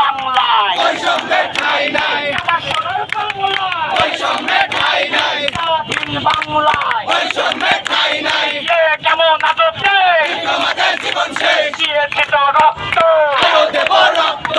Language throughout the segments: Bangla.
বাংলায়। স্বাধীন বাংলায়। কেমন আদর্শে জীবন সে রক্ত। দেব রক্ত।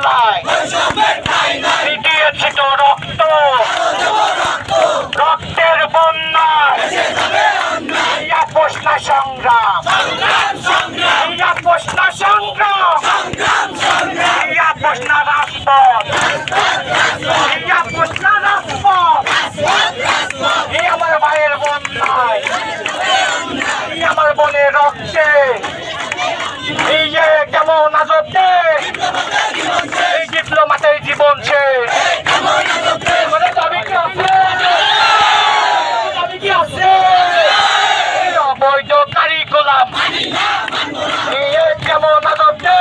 বাংলায় বৈষম্যের ঠাঁই নাই এই দিয়েছে তো রক্ত রক্তের বন্যায় এই আপোষ না সংগ্রাম সংগ্রাম সংগ্রাম এই আপোষ না সংগ্রাম সংগ্রাম সংগ্রাম এই আপোষ না রাজপথ এই আপোষ না রাজপথ এই আমার ভাইয়ের বন্যায় এই আমার বোনের রক্তে এই যে কেমন আজতে এই ডিপ্লোমাতের জীবন শেষ আমাদের দাবি কি আছে দাবি কি আছে এই অবৈধ কারিকুলাম এই যে কেমন আজতে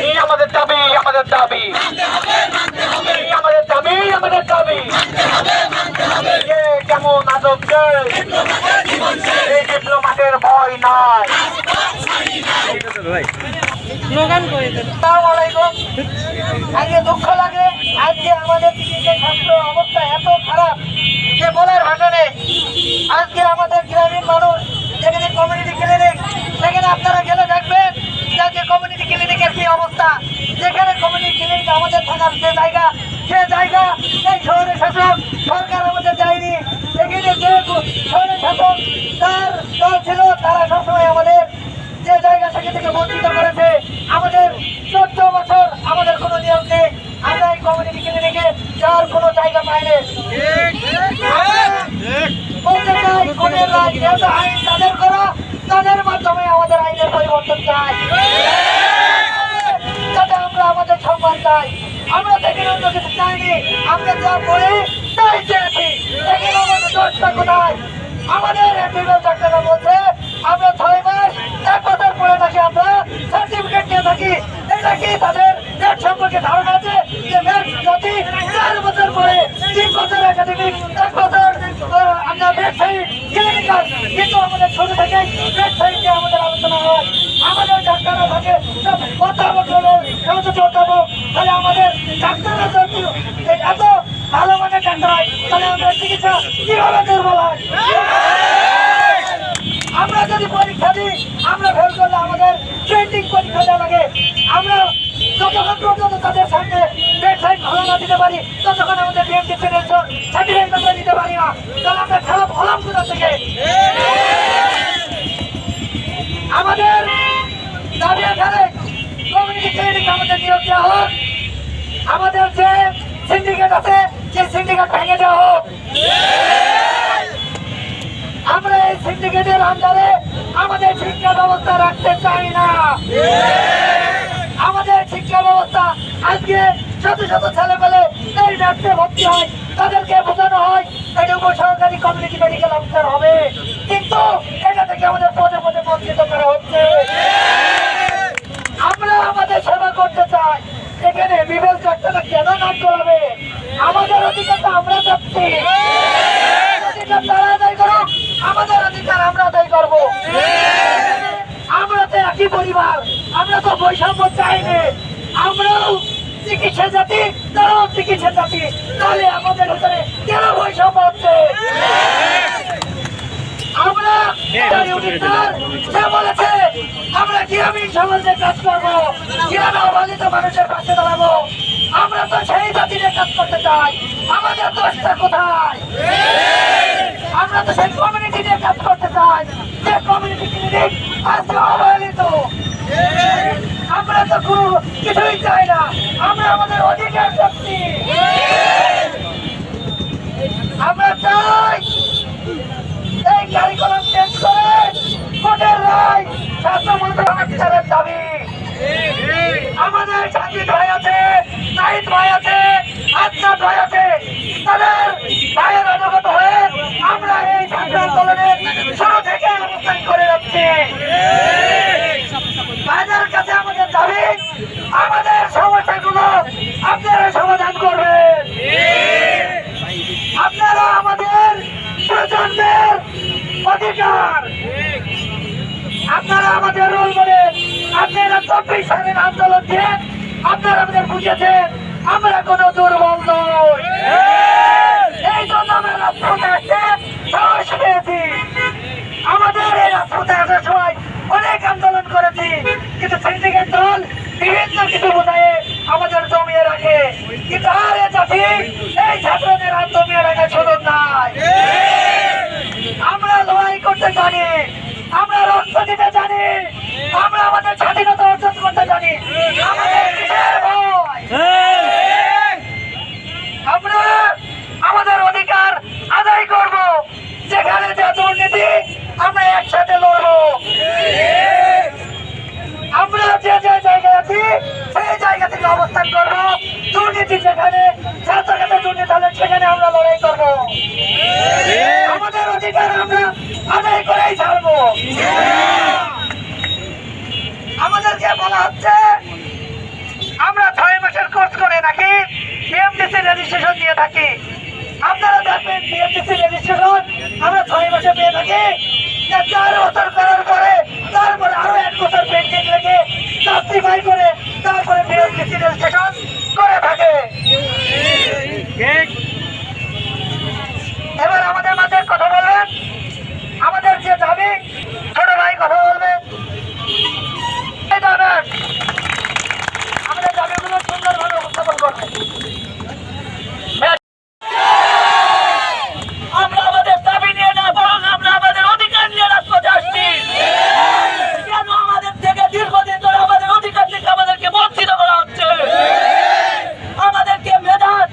এই আমাদের দাবি আমাদের দাবি এই আমাদের দাবি আমাদের দাবি এ কেমন আজকে এই ডিপ্লোমাতের ভয় নাই স্লোগান করে দেন আসসালামু আলাইকুম আজকে দুঃখ লাগে, আজকে আমাদের ছাত্র অবস্থা এত খারাপ যে বলার ভাষা নেই। আজকে আমাদের গ্রামীণ মানুষ যেখানে কমিউনিটি ক্লিনিক সেখানে আপনারা গেলে দেখবেন যে কমিউনিটি ক্লিনিকের কি অবস্থা। যেখানে কমিউনিটি ক্লিনিক আমাদের থাকার যে জায়গা, সে জায়গা এই শহরে শাসক সরকার আমাদের যায়নি সেখানে যে শহরে শাসক, তার দল ছিল তারা সবসময় আমাদের যে জায়গা থেকে থেকে বঞ্চিত করেছে আমাদের চোদ্দ বছর আমাদের কোনো নিয়ম নেই আমরা এই কমিউনিটি ক্লিনিকে যাওয়ার কোনো জায়গা পাইনি বলতে কোনের যেহেতু আইন তাদের করা, তাদের মাধ্যমে আমাদের আইনের পরিবর্তন চাই। যাতে আমরা আমাদের সম্মান চাই। আমরা থেকে অন্য কিছু চাইনি, আমরা যা বলি তাই চেয়েছি। আমাদের দোষটা আমাদের আমরা ছয় এক বছর পরে নাকি আমরা সার্টিফিকেট নিয়ে থাকি। এটা কি তাদের নেট সম্পর্কে যে যদি চার বছর পরে, তিন বছর একাডেমিক এক বছর আমরা সাইড ক্লিনিক্যাল কিন্তু আমাদের ছোট থেকে সাইড নিয়ে আমাদের আলোচনা হয়। আমাদের ডাক্তাররা থাকে অধ্যাপক তাহলে আমাদের ডাক্তাররা যদি এত ভালো মানের ডাক্তার তাহলে আমাদের চিকিৎসা কীভাবে দুর্বল হয়? আমরা যদি পরীক্ষা দিই, আমরা ফেল করলে আমাদের ট্রেনিং পরীক্ষা দেওয়া লাগে। আমরা যতক্ষণ পর্যন্ত তাদের সামনে ডেট সাইড ভালো না দিতে পারি, ততক্ষণ আমাদের ডিএমডি সিলেকশন সার্টিফিকেট আমরা দিতে পারি না তাহলে আমরা খারাপ হলাম কোথা থেকে আমাদের দাবি এখানে কমিউনিটি ক্লিনিক আমাদের নিয়োগ দেওয়া হোক। আমাদের যে সিন্ডিকেট আছে, সেই সিন্ডিকেট ভেঙে দেওয়া হোক। আমরা এই সিন্ডিকেটের আন্ডারে আমাদের শিক্ষা ব্যবস্থা রাখতে চাই না। আমাদের শিক্ষা ব্যবস্থা আজকে শত শত ছেলে পেলে এই ম্যাথে ভর্তি হয়, তাদেরকে বোঝানো হয়, এটা উপসরকারি কমিউনিটি মেডিকেল অফিসার হবে। কিন্তু এটা থেকে আমাদের পদে পদে বঞ্চিত করা হচ্ছে। আমাদের অধিকার আমরা আদায় করব। আমরা তো একই পরিবার, আমরা তো বৈষম্য চাইনি। আমরাও চিকিৎসা জাতি, তারাও চিকিৎসা জাতি। তাহলে আমাদের ভিতরে কেন বৈষম্য হচ্ছে আমরা তার ইউনিটার সে বলেছে আমরা গ্রামীণ সমাজে কাজ করব? গ্রামে অবাধিত মানুষের পাশে দাঁড়াবো? আমরা তো সেই জাতির কাজ করতে চাই। আমাদের দোষটা কোথায়? আমরা তো সেই কমিউনিটি নিয়ে কাজ করতে চাই। যে কমিউনিটি ক্লিনিক আজকে অবহেলিত। আমরা তো কোনো কিছুই চাই না। আমরা আমাদের অধিকার চাচ্ছি আমরা চাই কোর্টের রায় ছাত্র দাবি আমাদের সাথী ভাই আছে নাহিদ ভাই আছে আজনাথ ভাই আছে তাদের ভাইয়ের অনুগত হয়ে আমরা এই ছাত্র আন্দোলনের শুরু থেকে অবস্থান করে যাচ্ছি ভাইদের কাছে আমাদের দাবি আমাদের সমস্যাগুলো আপনারা সমাধান করবেন আপনারা আমাদের প্রজন্মের অধিকার আপনারা আমাদের রোল মডেল আপনারা চব্বিশ সালের আন্দোলন দিয়ে আপনারা আমাদের বুঝেছেন আমরা কোনো দুর্বল নই। এই জন্য আমরা রাজপথে আসতে সাহস পেয়েছি। আমাদের এই রাজপথে আসার সময় অনেক আন্দোলন করেছি কিন্তু সিন্ডিকেট দল বিভিন্ন কিছু বোঝায় আমাদের জমিয়ে রাখে। কিন্তু আর এ জাতি এই ছাত্রদের আর জমিয়ে রাখার সুযোগ নাই আমরা লড়াই করতে জানি দিতে জানি। আমরা আমাদের স্বাধীনতা অর্জন করতে জানি। আমাদের আমরা আমাদের অধিকার আদায় করব। যেখানে যে দুর্নীতি, আমরা একসাথে লড়বো। আমরা যে যে জায়গায় আছি, সেই জায়গা থেকে অবস্থান করব। দুর্নীতি যেখানে ছাত্রঘাতে দুর্নীতি হলে সেখানে আমরা লড়াই করব। আমাদের অধিকার আমরা আদায় করেই ছাড়বো। আমাদেরকে বলা হচ্ছে আমরা ছয় মাসের কোর্স করে নাকি বিএমডিসি রেজিস্ট্রেশন দিয়ে থাকি। আপনারা দেখবেন বিএমডিসি রেজিস্ট্রেশন আমরা ছয় মাসে পেয়ে থাকি। চার বছর করার পরে তারপরে আরও এক বছর পেন্ডিং রেখে জাস্টিফাই করে তারপরে বিএমডিসি রেজিস্ট্রেশন করে থাকে। এবার আমাদের মাঝে কথা বলবেন আমাদের যে দাবি ছোট ভাই কথা বলবে এই দাবেন আমাদের দাবিগুলো সুন্দরভাবে উপস্থাপন করবেন আমরা আমাদের দাবি নিয়ে না বরং আমরা আমাদের অধিকার নিয়ে রাজপথে আসছি কেন আমাদের থেকে দীর্ঘদিন ধরে আমাদের অধিকার থেকে আমাদেরকে বঞ্চিত করা হচ্ছে আমাদেরকে মেধান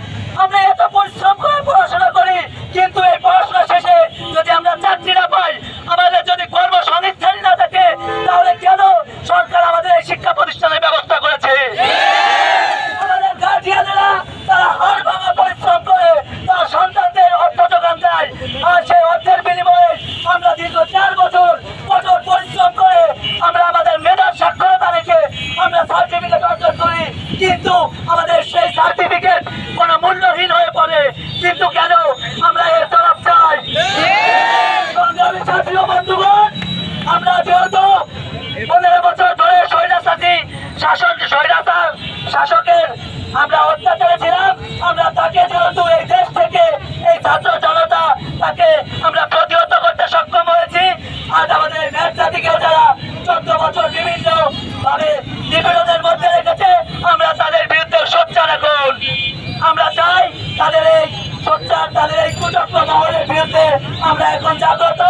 আমরা এত পরিশ্রম করে পড়াশোনা করি কিন্তু এই পড়াশোনা শেষে যদি আমরা চাকরি না পাই আমাদের যদি কর্মসংস্থানই না থাকে তাহলে কেন সরকার আমাদের এই শিক্ষা প্রতিষ্ঠানের ব্যবস্থা করেছে আমাদের গার্জিয়ানেরা তারা হাড় ভাঙা পরিশ্রম করে তার সন্তানদের অর্থ যোগান দেয় আর সেই অর্থের বিনিময়ে আমরা দীর্ঘ চার বছর কঠোর পরিশ্রম করে আমরা আমাদের মেধার সাক্ষরতা রেখে আমরা সার্টিফিকেট অর্জন করি কিন্তু আমাদের সেই সার্টিফিকেট কোনো মূল্যহীন হয়ে পড়ে কিন্তু কেন আমরা এর তরফ চাই সংগ্রামী ছাত্রী ও বন্ধুগণ আমরা যেহেতু পনেরো বছর ধরে স্বৈরাচারী শাসন স্বৈরাচার শাসকের আমরা অত্যাচারে ছিলাম আমরা তাকে যেহেতু এই দেশ থেকে এই ছাত্র জনতা তাকে আমরা প্রতিহত করতে সক্ষম হয়েছি। আজ আমাদের ন্যাট জাতিকেও যারা চোদ্দ বছর বিভিন্ন ভাবে নিপীড়নের মধ্যে রেখেছে, আমরা তাদের বিরুদ্ধে সোচ্চার এখন। আমরা চাই তাদের এই সোচ্চার, তাদের এই কুচক্র মহলের বিরুদ্ধে আমরা এখন জাগ্রত।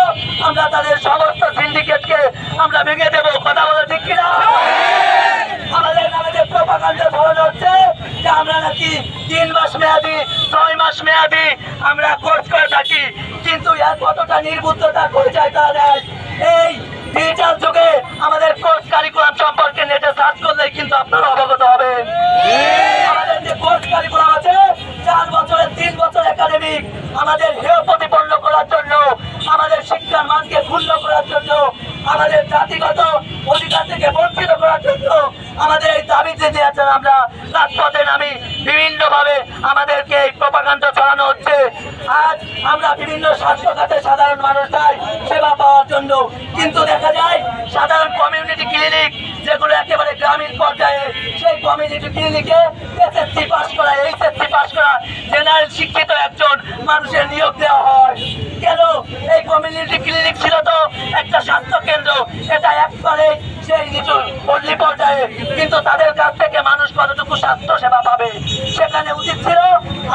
আমরা তাদের সমস্ত সিন্ডিকেটকে আমরা ভেঙে দেবো। কথা বলে ঠিক কিনা আমাদের নামে যে প্রপাকাণ্ডে ছড়ানো হচ্ছে যে আমরা নাকি তিন মাস মেয়াদি ছয় মাস মেয়াদি আমরা কোর্স করে থাকি। কিন্তু এর কতটা নির্বুদ্ধতা পরিচয় তারা দেয় এই ডিজিটাল যুগে আমাদের কোর্স কারিকুলাম সম্পর্কে নেটে সার্চ করলেই কিন্তু আপনারা অবগত হবেন। আমাদের যে কোর্স কারিকুলাম আছে চার বছরের তিন বছর একাডেমিক আমাদের হেয় প্রতিপন্ন করার জন্য আমাদের শিক্ষার মানকে ক্ষুণ্ণ করার জন্য আমাদের জাতিগত অধিকার থেকে বঞ্চিত করার জন্য আমাদের এই দাবি যে আমরা রাজপথে বিভিন্নভাবে আমাদেরকে এই প্রপাকাণ্ড হচ্ছে। আজ আমরা বিভিন্ন স্বাস্থ্য সাধারণ মানুষ সেবা পাওয়ার জন্য। কিন্তু দেখা যায়, সাধারণ কমিউনিটি ক্লিনিক যেগুলো একেবারে গ্রামীণ পর্যায়ে, সেই কমিউনিটি ক্লিনিকে এসএসসি পাস করা এইচএসসি পাস করা জেনারেল শিক্ষিত একজন মানুষের নিয়োগ দেওয়া হয়। কেন? এই কমিউনিটি ক্লিনিক ছিল তো একটা স্বাস্থ্য কেন্দ্র, এটা একবারে সেই নিচু পল্লী পর্যায়ে কিন্তু তাদের কাছ থেকে মানুষ কতটুকু স্বাস্থ্য সেবা পাবে সেখানে উচিত ছিল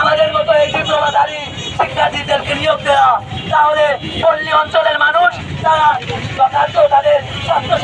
আমাদের মতো এই ডিপ্লোমাধারী শিক্ষার্থীদেরকে নিয়োগ দেওয়া। তাহলে পল্লী অঞ্চলের মানুষ, তারা যথার্থ তাদের স্বাস্থ্য